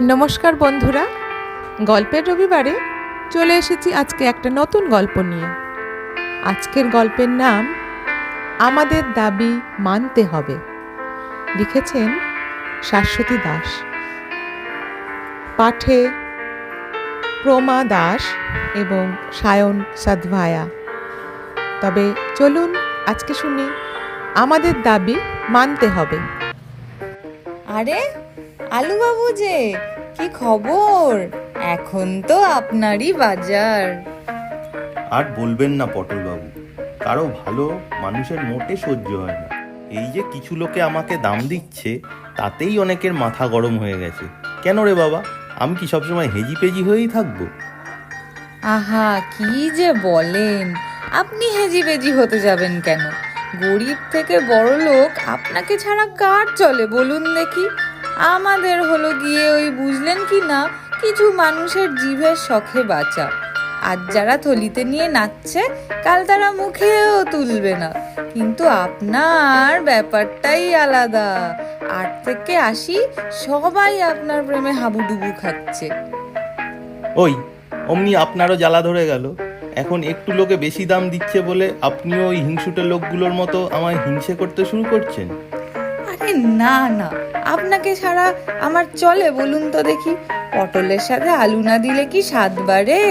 নমস্কার বন্ধুরা। গল্পের রবিবারে চলে এসেছি আজকে একটা নতুন গল্প নিয়ে। আজকের গল্পের নাম, আমাদের দাবি মানতে হবে। লিখেছেন শাশ্বতী দাস। পাঠে প্রমা দাস এবং সায়ন সাদভায়া তবে চলুন আজকে শুনি, আমাদের দাবি মানতে হবে। আরে আলু বাবু যে কি খবর? এখন তো আপনারই বাজার। আর বলবেন না পটলবাবু কারও ভালো মানুষের মোটে সহ্য হয় না। এই যে কিছু লোকে আমাকে দাম দিচ্ছে তাতেই অনেকের মাথা গরম হয়ে গেছে। কেন রে বাবা? আমি কি সবসময় হেজি পেজি হয়েই থাকব? আহা কি যে বলেন। আপনি হেজি বেজি হতে যাবেন কেন? গরিব থেকে বড় লোক আপনাকে ছাড়া কার চলে? বলুন দেখি। আমাদের হলো গিয়ে ওই বুঝলেন কি না, কিছু মানুষের জিভের শখে বাঁচা। আজ যারা থলিতে নিয়ে নাচছে, কাল তারা মুখেও তুলবে না। কিন্তু আপনার ব্যাপারটাই আলাদা। আট থেকে আসি সবাই আপনার প্রেমে হাবুডুবু খাচ্ছে। ওই, অমনি আপনারও জ্বালা ধরে গেল। এখন একটু লোকে বেশি দাম দিচ্ছে বলে আপনিও ওই হিংসুটে লোকগুলোর মতো আমায় হিংসে করতে শুরু করছেন। আরে না না। আপনাকে ছাড়া আমার চলে, বলুন তো দেখি। পটলের সাথে আলু না দিলে কি স্বাদ বাড়ে?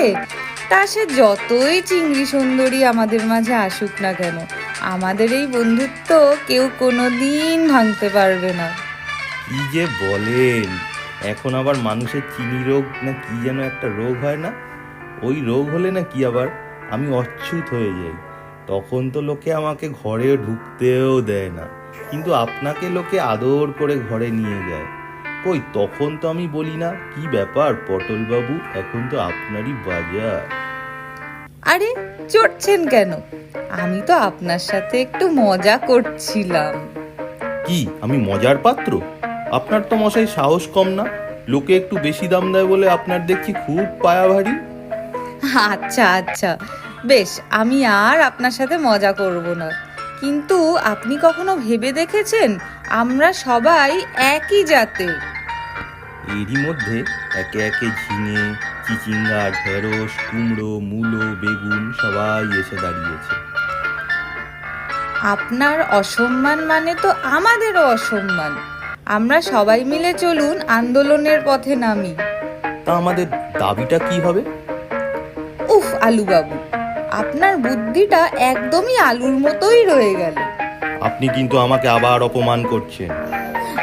তা সে যতই চিংড়ি সুন্দরী আমাদের মাঝে আসুক না কেন, আমাদের এই বন্ধুত্ব কেউ কোনো দিন ভাঙতে পারবে না। কি যে বলেন, এখন আবার মানুষের চিনি রোগ না কি যেন একটা রোগ হয় না? ওই রোগ হলে না কি আবার? আমি অচ্ছুত হয়ে যাই। তখন তো লোকে আমাকে ঘরে ঢুকতেও দেয় না। কিন্তু আপনাকে লোকে আদর করে ঘরে নিয়ে যায়। কই তখন তো আমি বলি না কি ব্যাপার পটলবাবু? এখন তো আপনারই বাজার। আরে চড়ছেন কেন? আমি তো আপনার সাথে একটু মজা করছিলাম। কি আমি মজার পাত্র? আপনার তো মশাই সাহস কম না। লোকে একটু বেশি দাম দেয় বলে আপনার দেখছি খুব পায়া ভারী আচ্ছা আচ্ছা। বেশ আমি আর আপনার সাথে মজা করব না। কিন্তু আপনি কখনো ভেবে দেখেছেন আমরা সবাই একই জাতের? এরই মধ্যে একে একে ঝিঙে চিচিঙ্গা ঢেঁড়স কুমড়ো মূলো বেগুন সবাই এসে দাঁড়িয়েছে। আপনার অসম্মান মানে তো আমাদেরও অসম্মান। আমরা সবাই মিলে চলুন আন্দোলনের পথে নামি। তা আমাদের দাবিটা কি হবে? উফ আলু বাবু আপনার বুদ্ধিটা একদমই আলুর মতোই রয়ে গেল। আপনি কিন্তু আমাকে আবার অপমান করছেন।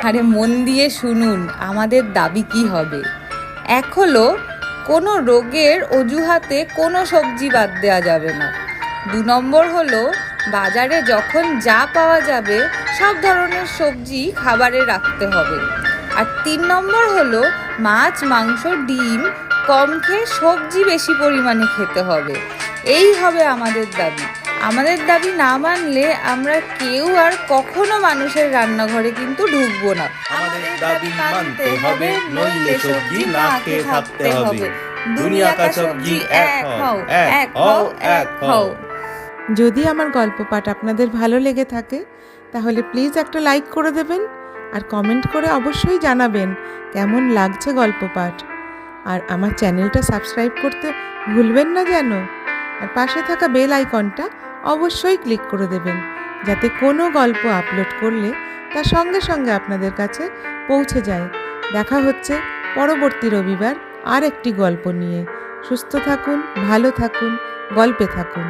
আরে মন দিয়ে শুনুন আমাদের দাবি কি হবে? এক হলো কোনো রোগের অজুহাতে কোনো সবজি বাদ দেওয়া যাবে না। দু নম্বর হলো বাজারে যখন যা পাওয়া যাবে সব ধরনের সবজি খাবারে রাখতে হবে। আর তিন নম্বর হলো মাছ মাংস ডিম কম খেয়ে সবজি বেশি পরিমাণে খেতে হবে। এই হবে আমাদের দাবি। আমাদের দাবি না মানলে আমরা কেউ আর কখনো মানুষের রান্নাঘরে কিন্তু ঢুকবো না। আমাদের দাবি মানতে হবে, নইলে সবজি না খেয়ে থাকতে হবে। দুনিয়া কা সবজি এক হও, এক হও, এক হও। যদি আমার গল্প পাঠ আপনাদের ভালো লেগে থাকে তাহলে প্লিজ একটা লাইক করে দেবেন আর কমেন্ট করে অবশ্যই জানাবেন কেমন লাগছে গল্প পাঠ। আর আমার চ্যানেলটা সাবস্ক্রাইব করতে ভুলবেন না যেন। আর পাশে থাকা বেল আইকনটা অবশ্যই ক্লিক করে দেবেন, যাতে কোনো গল্প আপলোড করলে তা সঙ্গে সঙ্গে আপনাদের কাছে পৌঁছে যায়। দেখা হচ্ছে পরবর্তী রবিবার আর একটি গল্প নিয়ে। সুস্থ থাকুন, ভালো থাকুন, গল্পে থাকুন।